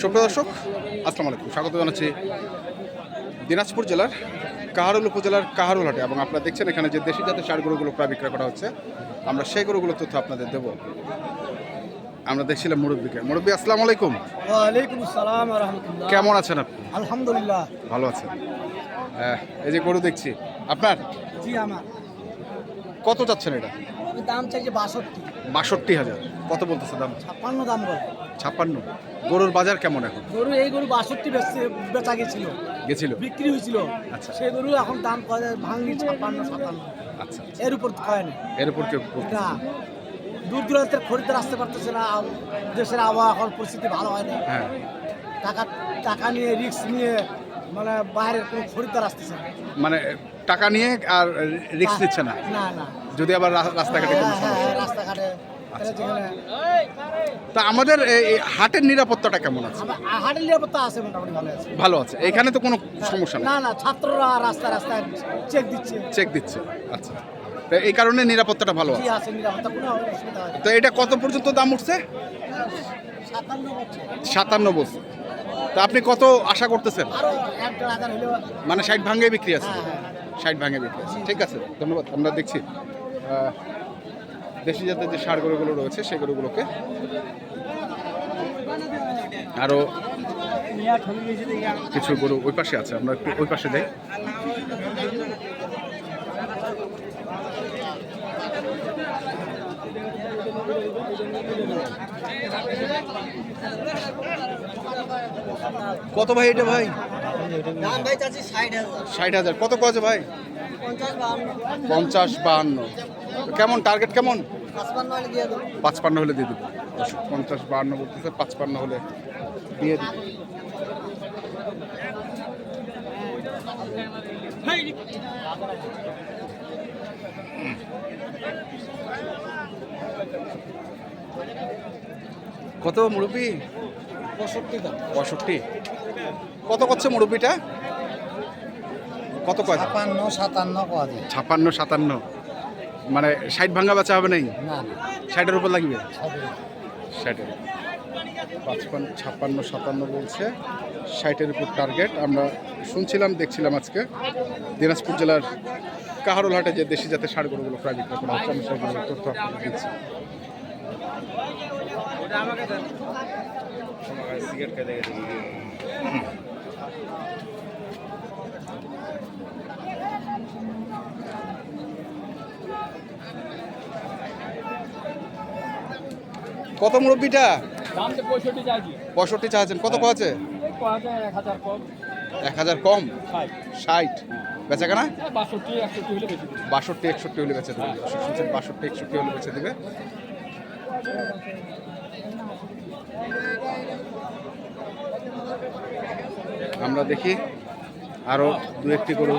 সুপ্রিয় দর্শক আসসালামু আলাইকুম। স্বাগত জানাচ্ছি দিনাজপুর জেলার কাহারুল উপজেলার কাহারুল হাটে এবং আপনারা দেখছেন এখানে যে দেশি জাতের সার গরুগুলো প্রায় বিক্রয় করা হচ্ছে আমরা সেই গরুগুলোর তথ্য আপনাদের দেব। আমরা দেখছিলাম মুরব্বীকে। মুরব্বী আসসালামু আলাইকুম। ওয়ালাইকুম আসসালাম রহমতুল্লাহ। কেমন আছেন আপনি? আলহামদুলিল্লাহ। ভালো আছেন। এই যে গরু দেখছি আপনার? জি আমার। কত যাচ্ছেন এটা? দাম চাইছে বাষট্টি। বাষট্টি হাজার। কত বলতেছে দাম? ছাপ্পান্ন দাম বলে। ছাপ্পান্ন। গরুর বাজার কেমন এখন? গরু এই গরু বাষট্টি বেচা গেছিল। গেছিল? বিক্রি হয়েছিল। আচ্ছা। সেই গরু এখন দাম ভাঙলি ছাপ্পান্ন সাতান্ন আচ্ছা এর উপর কয় না এর উপর কেউ না। দূর দূরান্তের খরিদ্দার আসতে পারতেছে না দেশের আবহাওয়া এখন পরিস্থিতি ভালো হয় না হ্যাঁ। টাকা টাকা নিয়ে রিস্ক নিয়ে মানে বাইরের কোনো খরিদ্দার আসতেছে না। মানে টাকা নিয়ে আর রিস্ক নিচ্ছে না? না না। যদি আবার রাস্তাঘাটে কোনো হ্যাঁ, রাস্তাঘাটে তা আমাদের হাটের নিরাপত্তাটা কেমন আছে? হাটের নিরাপত্তা আছে মোটামুটি ভালো আছে। ভালো আছে। এখানে তো কোনো সমস্যা না না ছাত্ররা রাস্তা রাস্তায় চেক দিচ্ছে। চেক দিচ্ছে। আচ্ছা। তো এই কারণে নিরাপত্তাটা ভালো আছে। তো এটা কত পর্যন্ত দাম উঠছে? সাতান্ন বছর তা আপনি কত আশা করতেছেন? মানে ষাট ভাঙ্গে বিক্রি আছে? হ্যাঁ, হ্যাঁ। ষাট ভাঙ্গে বিক্রি আছে। ঠিক আছে ধন্যবাদ। আমরা দেখছি। দেশি জাতের যে সার গরুগুলো রয়েছে সেই গরুগুলোকে আরও কিছু গরু ওই পাশে আছে আমরা একটু ওই পাশে যাই। কত ভাই এটা ভাই? ভাই ষাট হাজার। কত কছে ভাই? পঞ্চাশ বাহান্ন। কেমন টার্গেট কেমন? পাঁচপান্ন হলে দিয়ে দেবো। হলে দিয়ে দেবো। পঞ্চাশ বাহান্ন বলতেছে পাঁচপান্ন হলে দিয়ে দেবো। কত মুরব্বি? পঁয়ষট্টি পঁয়ষট্টি। কত করছে মুরব্বিটা? কত কয়? ছাপান্ন সাতান্ন কদিন ছাপ্পান্ন সাতান্ন। মানে ষাট ভাঙ্গা বাচ্চা হবে নাই না ষাটের উপর লাগবে? ষাটের পাঁচপান্ন ছাপ্পান্ন সাতান্ন বলছে। ষাটের উপর টার্গেট আমরা শুনছিলাম দেখছিলাম আজকে। দিনাজপুর জেলার কাহারুল হাটে যে দেশি জাতের সার গরুগুলো প্রায় বিক্রয় করা হচ্ছে আমি সেগুলোর তথ্য আপনাদের দিচ্ছি। কত মুরব্বিটা? পঁয়ষট্টি চাইছি। পঁয়ষট্টি চাচ্ছেন কত এক হাজার কম। এক হাজার কম? ষাট। বেচা কেনা? বাষট্টি একষট্টি হলে বেচে দেবে। শুনছেন বাষট্টি একষট্টি হলে বেচে দেবে। আমরা দেখি। আরও দু একটি গরু।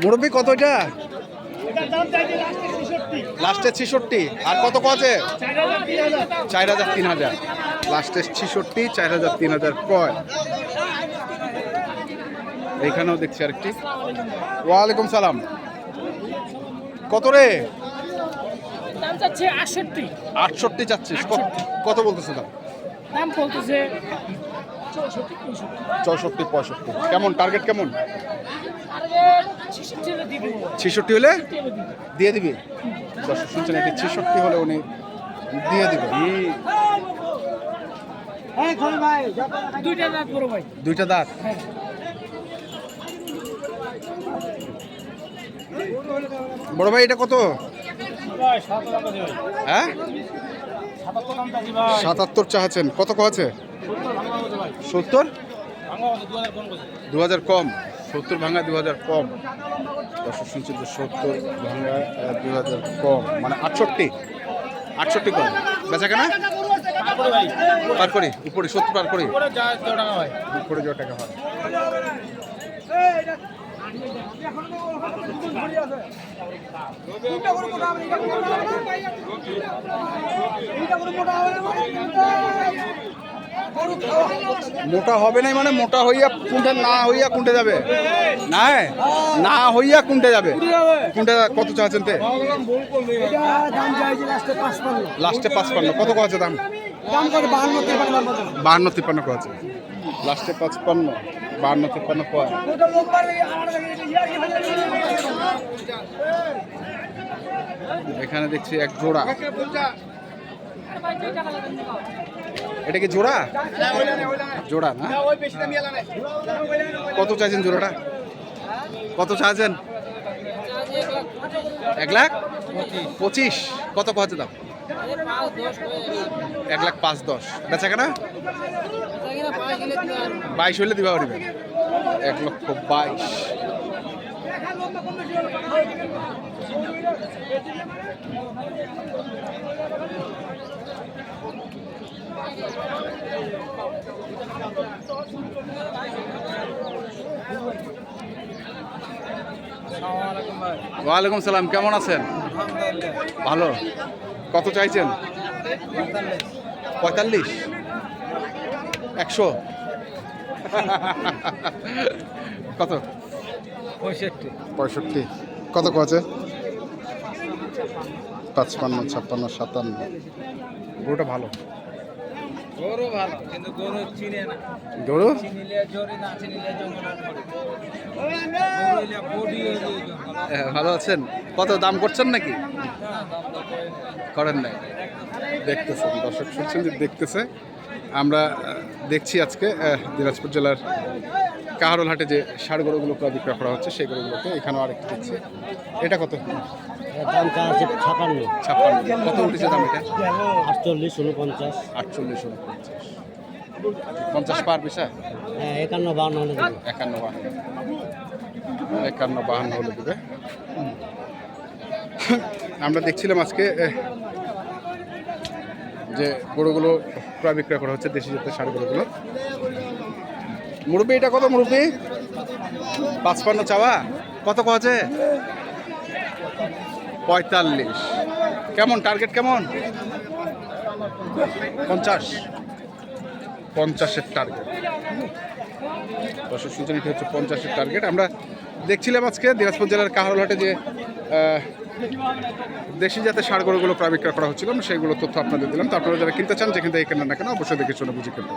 মুরব্বী কত এটা? লাস্টে ছিষট্টি। আর কত আছে চার হাজার তিন হাজার। লাস্টে ছিষট্টি চার হাজার তিন হাজার কয়? এইখানেও দেখছি আরেকটি। ওয়ালাইকুম সালাম। কত রে? আটষট্টি। আটষট্টি চাচ্ছিস। কত- কত বলতেছে দাম? দাম বলতেছে চৌষট্টি, পঁয়ষট্টি। কেমন? টার্গেট কেমন? ছেষট্টি হলে দিয়ে দেবো? শুনছেন, এটি ছেষট্টি হলে উনি দিয়ে দিবে দুইটা দাঁত বড় ভাই, এটা কত? হ্যাঁ? সাতাত্তর চাহাচ্ছেন কত আছে? সত্তর? দু হাজার কম। সত্তর ভাঙা দু হাজার কম। দর্শক শুনছেন যে সত্তর ভাঙা দু হাজার কম। মানে আটষট্টি। আটষট্টি কম। বেচা কেনা? পার করি। উপরে সত্তর পার করি। করে যা টাকা হয়। উপরে হয় মোটা হবে নাই মানে মোটা হইয়া কোনটা না হইয়া কোনটা যাবে। না না হইয়া কোনটা যাবে। কোনটা কত চাচ্ছেন তে? লাস্টে পাঁচ পান্ন কত আছে দাম? বাহান্ন তিপ্পান্ন আছে লাস্টে পাঁচপান্ন, বাহান্ন তিপ্পান্ন এখানে দেখছি এক জোড়া। এটা কি জোড়া? জোড়া না? কত চাইছেন জোড়াটা? কত চাইছেন? এক লাখ? পঁচিশ। কত কত দাম? এক লাখ পাঁচ দশ। বেচা কেনা? বাইশ হলে দিবা পারিবে। এক লক্ষ বাইশ। ওয়ালাইকুম সালাম কেমন আছেন? ভালো। কত চাইছেন? পঁয়তাল্লিশ। একশো। কত? পঁয়ষট্টি। পঁয়ষট্টি। কত আছে পাঁচপান্ন ছাপ্পান্ন সাতান্ন। গরুটা ভালো? গরু ভালো কিন্তু গরু চিনে না। গরু? চিনিলে জরি না চিনিলে জঙ্গল গরু বডি হ্যাঁ, ভালো আছেন? কত দাম করছেন নাকি? করেন নাই। দেখতেছেন দর্শক শুনছেন যে দেখতেছে। আমরা দেখছি আজকে দিনাজপুর জেলার কাহারোল হাটে যে ষাড় গরুগুলো বিক্রয় করা হচ্ছে সেই গরুগুলোকে এখানেও আরেকটু দেখছি এটা কত? দাম আছে ছাপান্ন। ছাপ্পান্ন কত উঠেছে দাম এটা? আটচল্লিশ উনপঞ্চাশ। আটচল্লিশ উনপঞ্চাশ। পঞ্চাশ পার বিষয় হ্যাঁ একান্ন বাউন্ন হলে একান্ন বাহান্ন। একান্ন বাহান্ন হলে দেবে। আমরা দেখছিলাম আজকে যে গরুগুলো ক্রয় বিক্রয় করা হচ্ছে দেশি জাতের ষাড় গরুগুলো। মুরব্বী, এটা কত মুরব্বী? পাঁচপান্ন চাওয়া? কত আছে পঁয়তাল্লিশ। কেমন টার্গেট কেমন? পঞ্চাশ। পঞ্চাশের টার্গেট দর্শক সূচনা হচ্ছে পঞ্চাশের টার্গেট আমরা দেখছিলাম আজকে দিনাজপুর জেলার কাহারোলহাটে যে দেশি জাতের সার গরুগুলো প্রায় বিক্রয় করা হচ্ছিল সেইগুলো তথ্য আপনাদের দিলাম। তো আপনারা যারা কিনতে চান, যেখান থেকে কেনেন না কেন, অবশ্যই দেখে শুনে বুঝে কিনবেন।